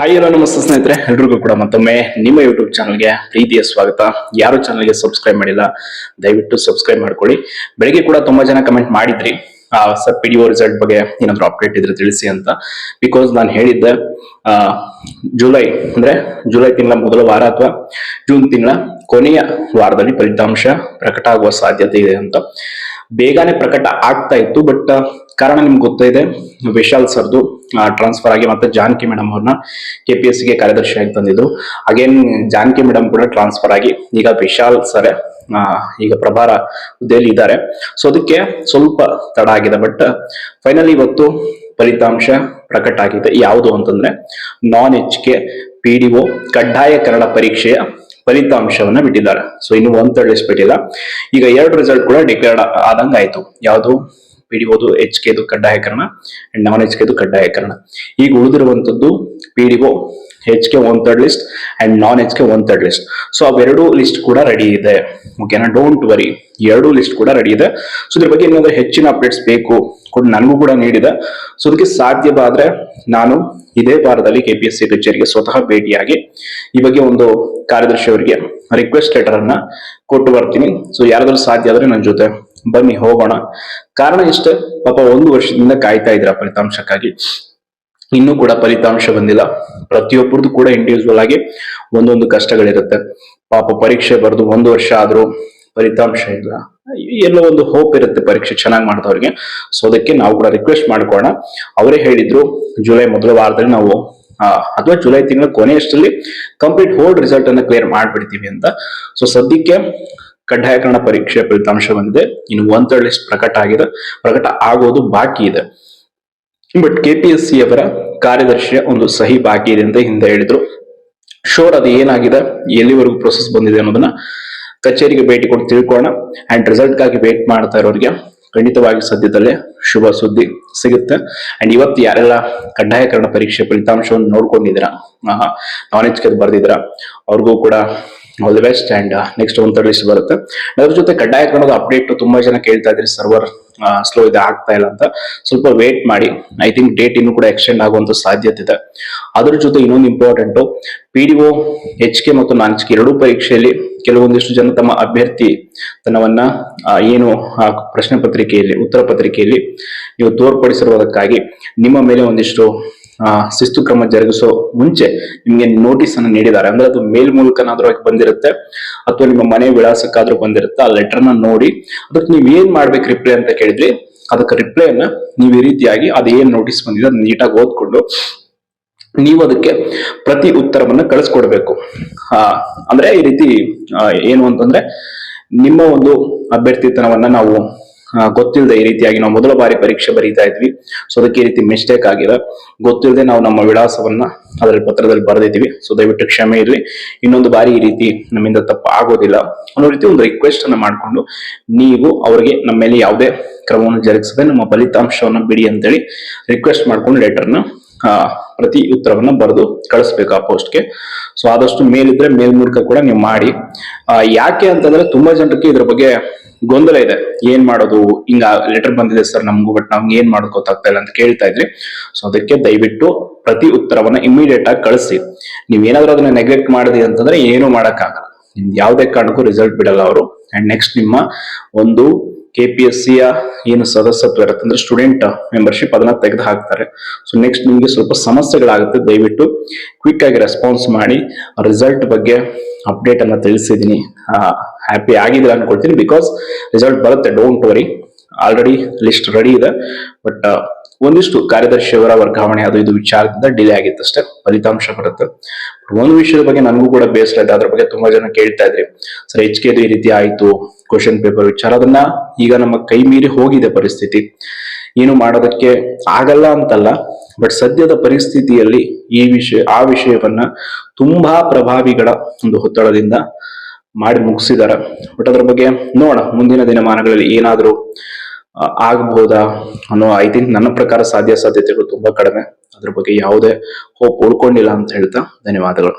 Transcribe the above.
Hi ಎಲ್ಲ ನಮಸ್ತೆ ಸ್ನೇಹಿತರೆ. ಎಲ್ರಿಗೂ ಕೂಡ ಮತ್ತೊಮ್ಮೆ ನಿಮ್ಮ ಯೂಟ್ಯೂಬ್ ಚಾನಲ್ಗೆ ಪ್ರೀತಿಯ ಸ್ವಾಗತ. ಯಾರು ಚಾನಲ್ಗೆ ಸಬ್ಸ್ಕ್ರೈಬ್ ಮಾಡಿಲ್ಲ, ದಯವಿಟ್ಟು ಸಬ್ಸ್ಕ್ರೈಬ್ ಮಾಡ್ಕೊಳ್ಳಿ. ಬೆಳಿಗ್ಗೆ ಕೂಡ ತುಂಬಾ ಜನ ಕಮೆಂಟ್ ಮಾಡಿದ್ರಿ. ಆ sir P D O result ಬಗ್ಗೆ ಏನಾದ್ರು ಅಪ್ಡೇಟ್ ಇದ್ರೆ ತಿಳಿಸಿ ಅಂತ. ಬಿಕಾಸ್ ನಾನು ಹೇಳಿದ್ದೆ ಜುಲೈ ಅಂದ್ರೆ ಜುಲೈ ತಿಂಗಳ ಮೊದಲ ವಾರ ಅಥವಾ ಜೂನ್ ತಿಂಗಳ ಕೊನೆಯ ವಾರದಲ್ಲಿ ಫಲಿತಾಂಶ ಪ್ರಕಟ ಆಗುವ ಸಾಧ್ಯತೆ ಇದೆ ಅಂತ. ಬೇಗನೆ ಪ್ರಕಟ ಆಗ್ತಾ ಇತ್ತು ಬಟ್ ಕಾರಣ ನಿಮ್ಗೆ ಗೊತ್ತಿದೆ ವಿಶಾಲ್ ಸರ್ದು ಟ್ರಾನ್ಸ್ಫರ್ ಆಗಿ ಮತ್ತೆ ಜಾನಕಿ ಮೇಡಮ್ ಅವ್ರನ್ನ ಕೆ ಪಿ ಎಸ್ಗೆ ಕಾರ್ಯದರ್ಶಿಯಾಗಿ ತಂದಿದ್ರು ಅಗೇನ್ ಜಾನಕಿ ಮೇಡಮ್ ಕೂಡ ಟ್ರಾನ್ಸ್ಫರ್ ಆಗಿ ಈಗ ವಿಶಾಲ್ ಸರ್ ಈಗ ಪ್ರಭಾರ ಹುದ್ದೆಯಲ್ಲಿ ಇದ್ದಾರೆ. ಸೊ ಅದಕ್ಕೆ ಸ್ವಲ್ಪ ತಡ ಆಗಿದೆ ಬಟ್ ಫೈನಲಿ ಇವತ್ತು ಫಲಿತಾಂಶ ಪ್ರಕಟ ಆಗಿದೆ. ಯಾವುದು ಅಂತಂದ್ರೆ non H K P D ಕಡ್ಡಾಯ ಕನ್ನಡ ಪರೀಕ್ಷೆಯ ಫಲಿತಾಂಶವನ್ನ ಬಿಟ್ಟಿದ್ದಾರೆ. ಸೊ ಇನ್ನು ಒಂದ್ ತಳ್ಳಿಸ್ಬಿಟ್ಟಿಲ್ಲ ಈಗ ಎರಡು ರಿಸಲ್ಟ್ ಕೂಡ ಡಿಕ್ಲೇರ್ಡ್ ಆದಂಗಾಯ್ತು. ಯಾವುದು? ಪಿ ಡಿ ಓದು ಎಚ್ ಕೆದು ಕಡ್ಡಾಯಕರಣ ಅಂಡ್ ನಾನ್ ಎಚ್ ಕೆದು ಕಡ್ಡಾಯಕರಣ. ಈಗ ಉಳಿದಿರುವಂತದ್ದು P D O H K one third list and non H K one third list so ಅವೆರಡು ಲಿಸ್ಟ್ ಕೂಡ ರೆಡಿ ಇದೆ. ಓಕೆನಾ ಡೋಂಟ್ ವರಿ ಎರಡು ಲಿಸ್ಟ್ ಕೂಡ ರೆಡಿ ಇದೆ. ಸೊ ಇದ್ರ ಬಗ್ಗೆ ಏನಾದ್ರೂ ಹೆಚ್ಚಿನ ಅಪ್ಡೇಟ್ಸ್ ಬೇಕು ಕೂಡ ನನಗೂ ಕೂಡ ನೀಡಿದೆ. ಸೊ ಅದಕ್ಕೆ ಸಾಧ್ಯವಾದ್ರೆ ನಾನು ಇದೇ ವಾರದಲ್ಲಿ ಕೆ ಪಿ ಎಸ್ ಸಿ ಕಚೇರಿಗೆ ಸ್ವತಃ ಭೇಟಿಯಾಗಿ ಈ ಬಗ್ಗೆ ಒಂದು ಕಾರ್ಯದರ್ಶಿ ಅವರಿಗೆ ರಿಕ್ವೆಸ್ಟ್ ಲೆಟರ್ ಅನ್ನ ಕೊಟ್ಟು ಬರ್ತೀನಿ. ಸೊ ಯಾರಾದ್ರೂ ಸಾಧ್ಯ ಆದ್ರೆ ನನ್ನ ಜೊತೆ ಬನ್ನಿ, ಹೋಗೋಣ. ಕಾರಣ ಇಷ್ಟೇ, ಪಾಪ ಒಂದು ವರ್ಷದಿಂದ ಕಾಯ್ತಾ ಇದ್ರ ಫಲಿತಾಂಶಕ್ಕಾಗಿ? ಇನ್ನೂ ಕೂಡ ಫಲಿತಾಂಶ ಬಂದಿಲ್ಲ. ಪ್ರತಿಯೊಬ್ಬರದ್ದು ಕೂಡ ಇಂಡಿವಿಜುವಲ್ ಆಗಿ ಒಂದೊಂದು ಕಷ್ಟಗಳಿರುತ್ತೆ. ಪಾಪ ಪರೀಕ್ಷೆ ಬರೆದು ಒಂದು ವರ್ಷ ಆದ್ರೂ ಫಲಿತಾಂಶ ಇಲ್ಲ. ಎಲ್ಲೋ ಒಂದು ಹೋಪ್ ಇರುತ್ತೆ ಪರೀಕ್ಷೆ ಚೆನ್ನಾಗಿ ಮಾಡಿದವ್ರಿಗೆ. ಸೊ ಅದಕ್ಕೆ ನಾವು ಕೂಡ ರಿಕ್ವೆಸ್ಟ್ ಮಾಡ್ಕೋಣ ಅವರೇ ಹೇಳಿದ್ರು, ಜುಲೈ ಮೊದಲ ವಾರದಲ್ಲಿ ನಾವು ಅಥವಾ ಜುಲೈ ತಿಂಗಳ ಕೊನೆಯಷ್ಟರಲ್ಲಿ ಕಂಪ್ಲೀಟ್ ಹೋಲ್ಡ್ ರಿಸಲ್ಟ್ ಅನ್ನ ಕ್ಲಿಯರ್ ಮಾಡ್ಬಿಡ್ತೀವಿ ಅಂತ. ಸೊ ಸದ್ಯಕ್ಕೆ ಕಡ್ಡಾಯಕರಣ ಪರೀಕ್ಷೆ ಫಲಿತಾಂಶ ಬಂದಿದೆ. ಇನ್ನು ಒನ್ ಥರ್ಡ್ ಲಿಸ್ಟ್ ಪ್ರಕಟ ಆಗಿದೆ. ಪ್ರಕಟ ಆಗೋದು ಬಾಕಿ ಇದೆ. But K P S C ಅವರ ಕಾರ್ಯದರ್ಶಿಯ ಒಂದು ಸಹಿ ಬಾಕಿ ಇದೆ ಅಂತ ಹಿಂದೆ ಹೇಳಿದ್ರು. ಶೋರ್ ಅದು ಏನಾಗಿದೆ? ಎಲ್ಲಿವರೆಗೂ ಪ್ರೊಸೆಸ್ ಬಂದಿದೆ ಅನ್ನೋದನ್ನ ಕಚೇರಿಗೆ ಭೇಟಿ ಕೊಟ್ಟು ತಿಳ್ಕೊಳ್ಳೋಣ. ಅಂಡ್ ರಿಸಲ್ಟ್ಗಾಗಿ ವೇಟ್ ಮಾಡ್ತಾ ಇರೋರಿಗೆ ಖಂಡಿತವಾಗಿ ಸದ್ಯದಲ್ಲೇ ಶುಭ ಸುದ್ದಿ ಸಿಗುತ್ತೆ. ಅಂಡ್ ಇವತ್ತು ಯಾರೆಲ್ಲ ಕಡ್ಡಾಯಕರಣ ಪರೀಕ್ಷೆ ಫಲಿತಾಂಶವನ್ನು ನೋಡ್ಕೊಂಡಿದ್ದೀರಾ? ನಾನ್ ಎಚ್ ಬರ್ದಿದ್ದೀರಾ? ಅವ್ರಿಗೂ ಕೂಡ all the best and next one third list ಬರುತ್ತೆ. ಅದ್ರ ಜೊತೆ ಕಡ್ಡಾಯ ಕನ್ನಡದ ಅಪ್ಡೇಟ್ ತುಂಬಾ ಜನ ಕೇಳ್ತಾ ಇದ್ರಿ ಸರ್ವರ್ ಸ್ಲೋ ಇದೆ, ಆಗ್ತಾ ಇಲ್ಲ ಅಂತ. ಸ್ವಲ್ಪ ವೇಟ್ ಮಾಡಿ. ಐ ಥಿಂಕ್ ಡೇಟ್ ಇನ್ನು ಕೂಡ ಎಕ್ಸ್ಟೆಂಡ್ ಆಗುವಂತ ಸಾಧ್ಯತೆ ಇದೆ. ಅದ್ರ ಜೊತೆ ಇನ್ನೊಂದು important P D O H K ಮತ್ತು ನಾನ್ ಕೆ ಎರಡೂ ಪರೀಕ್ಷೆಯಲ್ಲಿ ಕೆಲವೊಂದಿಷ್ಟು ಜನ ತಮ್ಮ ಅಭ್ಯರ್ಥಿ ತನ್ನವನ್ನ ಏನು ಪ್ರಶ್ನೆ ಪತ್ರಿಕೆಯಲ್ಲಿ, ಉತ್ತರ ಪತ್ರಿಕೆಯಲ್ಲಿ ನೀವು ತೋರ್ಪಡಿಸಿರುವುದಕ್ಕಾಗಿ ನಿಮ್ಮ ಮೇಲೆ ಒಂದಿಷ್ಟು ಶಿಸ್ತು ಕ್ರಮ ಜರುಗಿಸೋ ಮುಂಚೆ ನಿಮ್ಗೆ ನೋಟಿಸ್ ಅನ್ನು ನೀಡಿದ್ದಾರೆ. ಅಂದ್ರೆ ಅದು ಮೇಲ್ ಮೂಲಕನಾದ್ರೂ ಬಂದಿರುತ್ತೆ, ಅಥವಾ ನಿಮ್ಮ ಮನೆ ವಿಳಾಸಕ್ಕಾದ್ರೂ ಬಂದಿರುತ್ತೆ, ಆ ಲೆಟರ್ನ ನೋಡಿ, ಅದಕ್ಕೆ ನೀವ್ ಏನ್ ಮಾಡ್ಬೇಕು ರಿಪ್ಲೈ ಅಂತ ಕೇಳಿದ್ರಿ, ಅದಕ್ಕೆ ರಿಪ್ಲೈ ಅನ್ನ ನೀವು ಈ ರೀತಿಯಾಗಿ ಅದೇನ್ ನೋಟಿಸ್ ಬಂದಿದೆ ಅದನ್ನ ನೀಟಾಗಿ ಓದ್ಕೊಂಡು ನೀವು ಅದಕ್ಕೆ ಪ್ರತಿ ಉತ್ತರವನ್ನ ಕಳಿಸ್ಕೊಡ್ಬೇಕು. ಆ, ಅಂದ್ರೆ ಈ ರೀತಿ ಏನು ಅಂತಂದ್ರೆ ನಿಮ್ಮ ಒಂದು ಅಭ್ಯರ್ಥಿತನವನ್ನ ನಾವು ಗೊತ್ತಿಲ್ಲದೆ ಈ ರೀತಿಯಾಗಿ ನಾವು ಮೊದಲ ಬಾರಿ ಪರೀಕ್ಷೆ ಬರೀತಾ ಇದ್ವಿ. ಸೊ ಅದಕ್ಕೆ ಈ ರೀತಿ ಮಿಸ್ಟೇಕ್ ಆಗಿದೆ ಗೊತ್ತಿಲ್ಲದೆ ನಾವು ನಮ್ಮ ವಿಳಾಸವನ್ನ ಅದರಲ್ಲಿ ಪತ್ರದಲ್ಲಿ ಬರೆದಿದ್ವಿ ಸೊ ದಯವಿಟ್ಟು ಕ್ಷಮೆ ಇರಲಿ ಇನ್ನೊಂದು ಬಾರಿ ಈ ರೀತಿ ನಮ್ಮಿಂದ ತಪ್ಪು ಆಗೋದಿಲ್ಲ ಅನ್ನೋ ರೀತಿ ಒಂದು ರಿಕ್ವೆಸ್ಟ್ ಅನ್ನ ಮಾಡಿಕೊಂಡು ನೀವು ಅವರಿಗೆ ನಮ್ಮ ಮೇಲೆ ಯಾವುದೇ ಕ್ರಮವನ್ನು ಜರುಗಿಸದೆ ನಮ್ಮ ಫಲಿತಾಂಶವನ್ನು ಬಿಡಿ ಅಂತೇಳಿ ರಿಕ್ವೆಸ್ಟ್ ಮಾಡ್ಕೊಂಡು ಲೆಟರ್ನ ಪ್ರತಿ ಉತ್ತರವನ್ನ ಬರೆದು ಕಳಿಸ್ಬೇಕು ಆ ಪೋಸ್ಟ್ಗೆ ಸೊ ಆದಷ್ಟು ಮೇಲಿದ್ರೆ ಮೇಲ್ ಮೂಲಕ ಕೂಡ ನೀವು ಮಾಡಿ. ಯಾಕೆ ಅಂತಂದ್ರೆ ತುಂಬಾ ಜನರಿಗೆ ಇದ್ರ ಬಗ್ಗೆ ಗೊಂದಲ ಇದೆ. ಏನ್ ಮಾಡೋದು? ಹಿಂಗ ಲೆಟರ್ ಬಂದಿದೆ ಸರ್ ನಮ್ಗೂ ಬಟ್ ನಮ್ಗೆ ಏನ್ ಮಾಡೋದು ಗೊತ್ತಾಗ್ತಾ ಇಲ್ಲ ಅಂತ ಕೇಳ್ತಾ ಇದ್ರಿ. ಸೊ ಅದಕ್ಕೆ ದಯವಿಟ್ಟು ಪ್ರತಿ ಉತ್ತರವನ್ನ ಇಮಿಡಿಯೇಟ್ ಆಗಿ ಕಳಿಸಿ ನೀವ್ ಏನಾದ್ರೂ ಅದನ್ನ ನೆಗ್ಲೆಕ್ಟ್ ಮಾಡಿದ್ರಿ ಅಂತಂದ್ರೆ ಏನು ಮಾಡಕ್ಕಾಗಲ್ಲ. ನಿಮ್ದು ಯಾವುದೇ ಕಾರಣಕ್ಕೂ ರಿಸಲ್ಟ್ ಬಿಡಲ್ಲ ಅವರು. ಅಂಡ್ ನೆಕ್ಸ್ಟ್ ನಿಮ್ಮ ಒಂದು ಕೆ ಪಿ ಎಸ್ ಸಿಯ ಏನು ಸದಸ್ಯತ್ವ ಇರುತ್ತೆ ಅಂದ್ರೆ ಸ್ಟೂಡೆಂಟ್ ಮೆಂಬರ್ಶಿಪ್ ಅದನ್ನ ತೆಗೆದು ಹಾಕ್ತಾರೆ ಸೊ ನೆಕ್ಸ್ಟ್ ನಿಮ್ಗೆ ಸ್ವಲ್ಪ ಸಮಸ್ಯೆಗಳಾಗುತ್ತೆ, ದಯವಿಟ್ಟು ಕ್ವಿಕ್ ಆಗಿ ರೆಸ್ಪಾನ್ಸ್ ಮಾಡಿ. ರಿಸಲ್ಟ್ ಬಗ್ಗೆ ಅಪ್ಡೇಟ್ ಅನ್ನ ತಿಳಿಸಿದೀನಿ. ಹ್ಯಾಪಿ ಆಗಿದ್ರೆ ಅನ್ಕೊಳ್ತೀನಿ ಬಿಕಾಸ್ ರಿಸಲ್ಟ್ ಬರುತ್ತೆ don't worry already list ready ಇದೆ. ಬಟ್ ಒಂದಿಷ್ಟು ಕಾರ್ಯದರ್ಶಿಯವರ ವರ್ಗಾವಣೆ ಅದು ಇದು ವಿಚಾರದಿಂದ ಡಿಲೇ ಆಗಿತ್ತು ಅಷ್ಟೇ. ಫಲಿತಾಂಶ ಬರುತ್ತೆ. ಒಂದು ವಿಷಯದ ಬಗ್ಗೆ ನನಗೂ ಕೂಡ ಬೇಸರ ಇದೆ. ಅದ್ರ ಬಗ್ಗೆ ತುಂಬಾ ಜನ ಕೇಳ್ತಾ ಇದ್ರಿ. ಸರ್ ಎಚ್ ಕೆ ಈ ರೀತಿ ಆಯ್ತು. ಕ್ವಶನ್ ಪೇಪರ್ ವಿಚಾರ. ಅದನ್ನ ಈಗ ನಮ್ಮ ಕೈ ಮೀರಿ ಹೋಗಿದೆ ಪರಿಸ್ಥಿತಿ. ಏನು ಮಾಡೋದಕ್ಕೆ ಆಗಲ್ಲ ಅಂತಲ್ಲ. ಬಟ್ ಸದ್ಯದ ಪರಿಸ್ಥಿತಿಯಲ್ಲಿ ಈ ವಿಷಯ, ಆ ವಿಷಯವನ್ನ ತುಂಬಾ ಪ್ರಭಾವಿಗಳ ಒಂದು ಒತ್ತಡದಿಂದ ಮಾಡಿ ಮುಗಿಸಿದಾರೆ ಬಟ್ ಅದ್ರ ಬಗ್ಗೆ ನೋಡ ಮುಂದಿನ ದಿನಮಾನಗಳಲ್ಲಿ ಏನಾದ್ರೂ ಆಗ್ಬಹುದಾ ಅನ್ನೋ ಐ ಥಿಂಕ್ ನನ್ನ ಪ್ರಕಾರ ಸಾಧ್ಯ ಸಾಧ್ಯತೆಗಳು ತುಂಬಾ ಕಡಿಮೆ. ಅದ್ರ ಬಗ್ಗೆ ಯಾವುದೇ ಹೋಪ್ ಉಳ್ಕೊಂಡಿಲ್ಲ ಅಂತ ಹೇಳ್ತಾ ಧನ್ಯವಾದಗಳು.